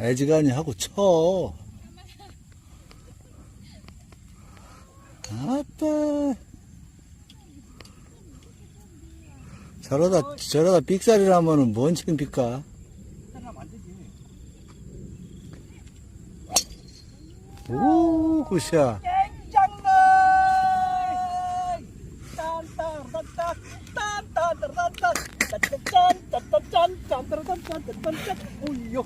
애지간히 하고 쳐. 아빠. 저러다, 저러다 삑살이라면은 뭔 되지. 오. 깽장난! 딴따라딴따, 딴따라딴따, 딴따짠, 딴따짠. 오이요.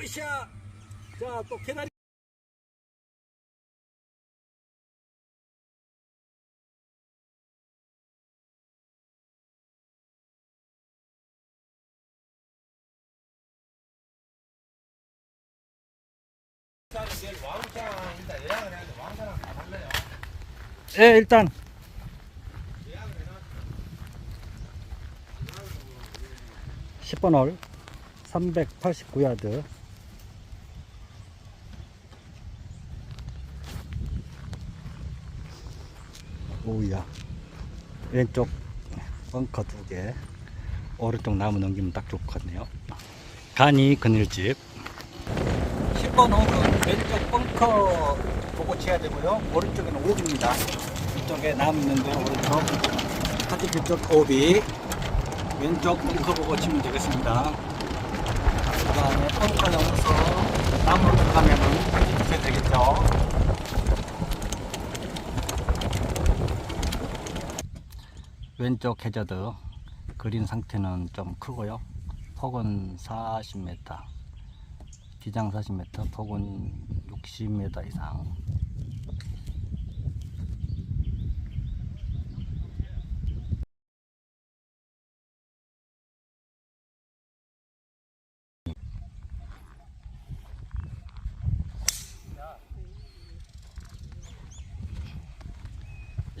으쌰. 자, 또 계단. 예, 일단. 십번 홀, 389야드. 오우야. 왼쪽 벙커 두 개, 오른쪽 나무 넘기면 딱 좋을 것 같네요. 간이 그늘집. 10번 홀은 왼쪽 벙커 보고 쳐야 되고요. 오른쪽에는 옵입니다. 이쪽에 나무 있는데 오른쪽, 하트 그쪽 옵이 왼쪽 벙커 보고 치면 되겠습니다. 그 다음에 벙커 넘어서 나무로 들어가면은 이렇게 되겠죠. 왼쪽 해저드 그린 상태는 좀 크고요. 폭은 40m, 기장 40m, 폭은 60m 이상.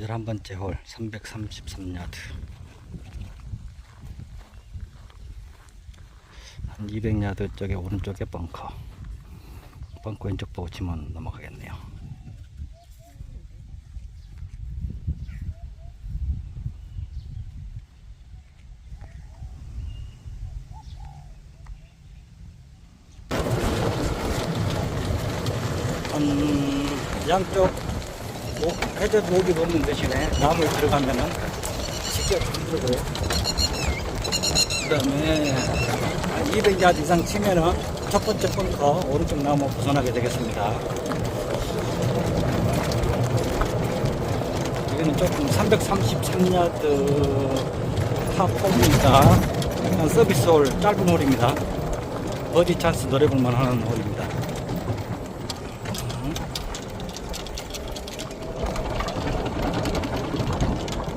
열한 번째 홀 333야드. 한 200야드 쪽에 오른쪽에 벙커. 벙커 왼쪽 보고 치면 넘어가겠네요. 음, 양쪽 뭐, 해저 목이 없는 대신에 나무에 들어가면은 직접 흔들고요. 그 다음에 200야드 이상 치면은 첫 번째 벙커 오른쪽 나무 벗어나게 되겠습니다. 여기는 조금 333야드 파4입니다 약간 서비스 홀 짧은 홀입니다. 버디 찬스 노려볼만 하는 홀입니다.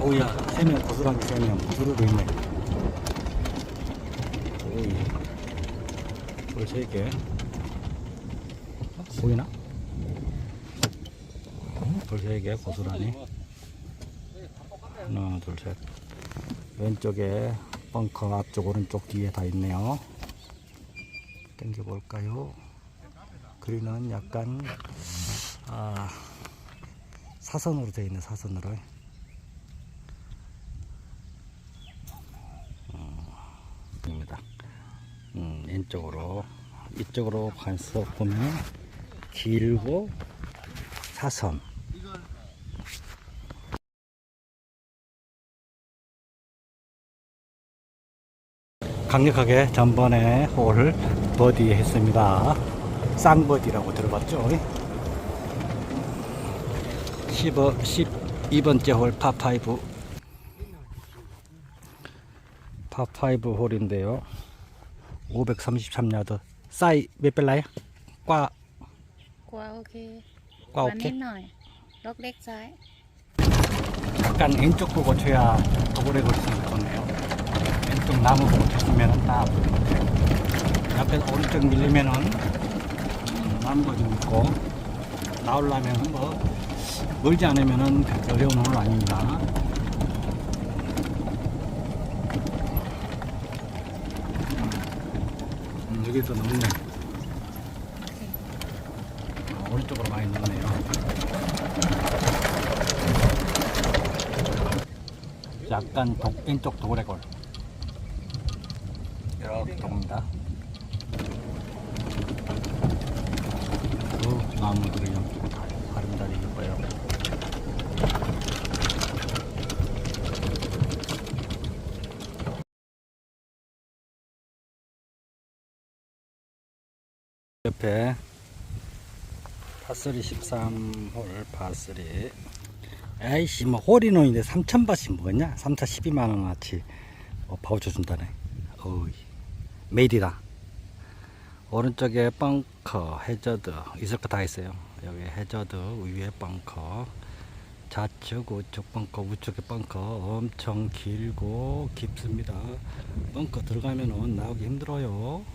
오야, 세 명, 고스란히 세 명, 두루루 있네. 오이. 돌세 개. 보이나? 돌세 개, 고스란히. 하나, 둘, 셋. 왼쪽에 벙커 앞쪽, 오른쪽 뒤에 다 있네요. 당겨볼까요? 그리는 약간, 아, 사선으로 되어 있네, 사선으로. 입니다. 음, 왼쪽으로 이 쪽으로 가서 보면 길고 사선 강력하게 전번에 홀 버디 했습니다. 쌍버디라고 들어봤죠? 15, 12번째 홀 파5 파5 홀인데요. 533야드. 사이 몇 벨라요? 과, กลัวโอเค 과 วันนิ 오케이? ดหน่อยล็อกเล็กซ้าย 약간 왼쪽 보고 쳐야 더 오래 걸릴 수 있겠네요. 왼쪽 나무 보고 쳤으면 딱 약간 오른쪽 밀리면은 음, 나무가 좀 있고 나오려면 뭐 멀지 않으면은 그렇게 어려운 홀 아닙니다. 여기도 넣네. 어, 오른쪽으로 많이 넣네요. 자, 약간 도, 왼쪽 도래골 이렇게 돕니다 그 나무들이 좀 아름다리 이뻐요 옆에 파스리 13홀 파스리. 에이씨 뭐 홀이노인데 3천바씩 뭐냐? 3, 4, 12만원어치. 어, 파우쳐 준다네. 어이 메일이다. 오른쪽에 벙커 해저드. 있을 거 다 있어요. 여기 해저드 위에 벙커. 좌측 우측 벙커 우측에 벙커. 엄청 길고 깊습니다. 벙커 들어가면은 나오기 힘들어요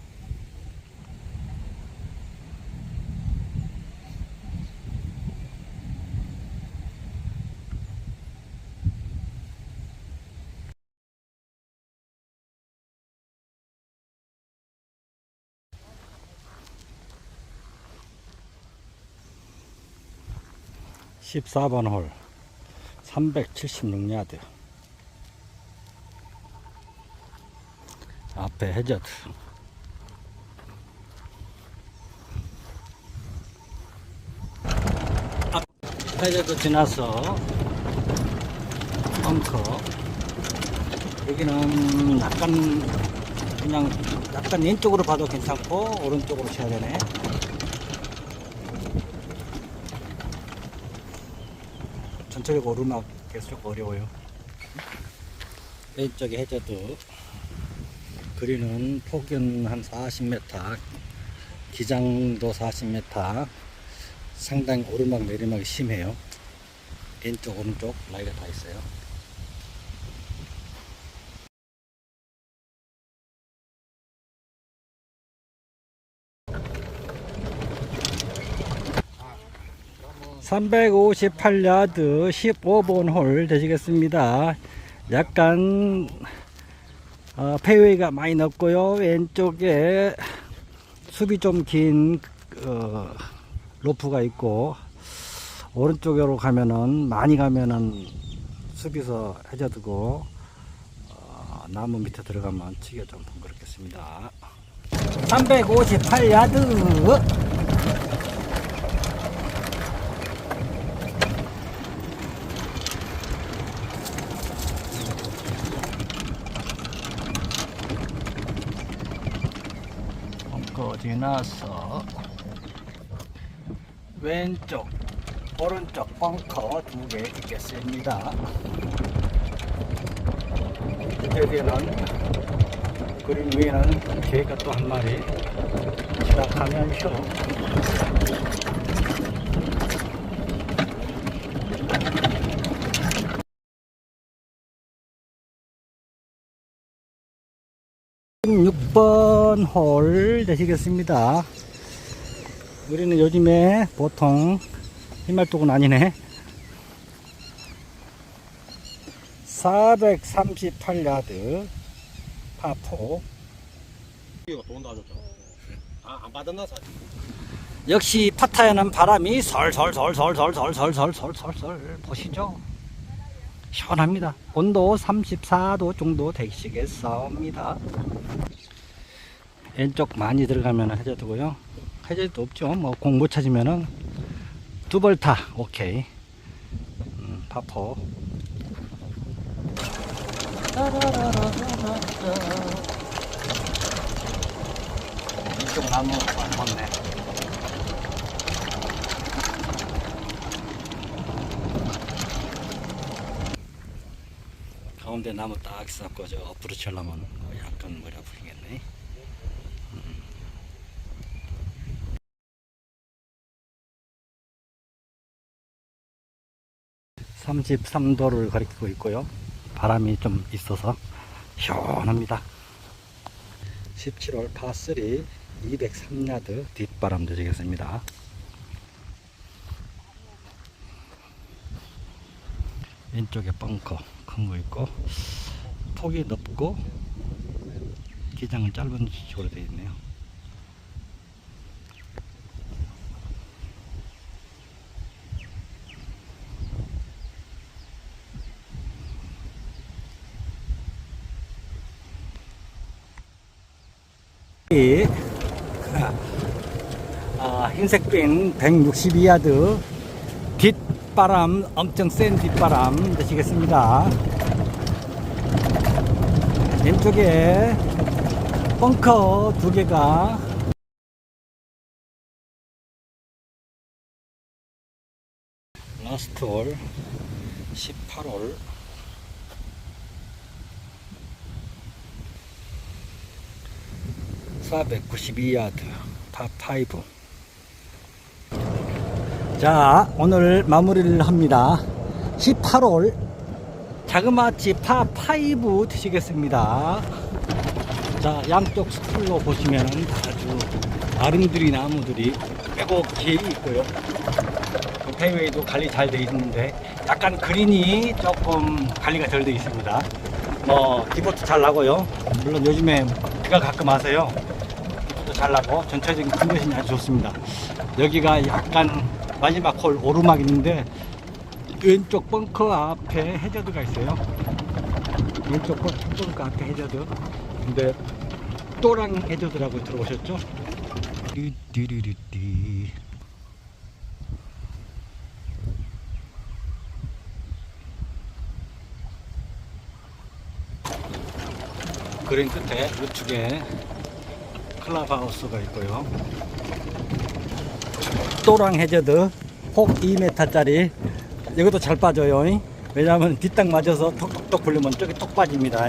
14번 홀 376야드. 앞에 해저드. 앞 해저드 지나서 벙커. 여기는 약간 그냥 약간 왼쪽으로 봐도 괜찮고 오른쪽으로 쳐야 되네 전체적으로 오르막 계속 어려워요. 왼쪽에 해저드 그리는 폭은 한 40m 기장도 40m 상당히 오르막 내리막이 심해요. 왼쪽 오른쪽 라이가 다 있어요. (358야드) (15번) 홀 되시겠습니다. 약간 어, 페이웨이가 많이 넓고요. 왼쪽에 숲이 좀긴 어, 로프가 있고 오른쪽으로 가면은 많이 가면은 숲에서 해저드고 어, 나무 밑에 들어가면 치기가 좀 번거롭겠습니다. 358야드 벙커 지나서 왼쪽 오른쪽 벙커 두 개 있겠습니다. 밑에는 그림 위에는 개가 또 한 마리 지나가면서 육번홀 되시겠습니다. 우리는 요즘에 보통 흰말 쪽은 아니네. 438야드 파포. 아. 역시 파타야는 바람이 설설설설설설설설설설 보시죠. 시원합니다. 온도 34도 정도 되시겠습니다. 왼쪽 많이 들어가면 해저드고요. 해저드 없죠. 뭐 공 못 찾으면은 두 벌타 오케이. 음, 파포. 이쪽 나무 안 먹네. 가운데 나무 딱 쌓고 저 엎으로 치려면 약간 머리 아프겠네. 33도를 가리키고 있고요. 바람이 좀 있어서 시원합니다. 17월 파3 203야드 뒷바람 되시겠습니다. 왼쪽에 벙커 큰 거 있고 폭이 넓고 기장은 짧은 식으로 되어 있네요. 아, 흰색빈 162야드 뒷바람 엄청 센 뒷바람 되시겠습니다. 왼쪽에 벙커 두 개가 라스트 홀 18홀 (492야드) 파5 자 오늘 마무리를 합니다. 18홀 자그마치 파5 되시겠습니다. 자 양쪽 스쿨로 보시면 아주 아름드리 나무들이 빼곡히 있고요. 그 페이웨이도 관리 잘 돼 있는데 약간 그린이 조금 관리가 덜 돼 있습니다. 뭐 디보트 잘 나고요. 물론 요즘에 비가 가끔 디보트 잘 나고 전체적인 컨디션이 아주 좋습니다. 여기가 약간 마지막 홀 오르막 있는데 왼쪽 벙커 앞에 해저드가 있어요. 왼쪽 벙커 앞에 해저드. 근데 또랑 해저드라고 들어보셨죠? 띠띠리리띠. 그린 끝에 우측에 클럽하우스가 있고요. 또랑 해저드 폭 2m짜리 이것도 잘 빠져요. 왜냐하면 뒷땅 맞아서 톡톡톡 굴리면 저기 톡 빠집니다.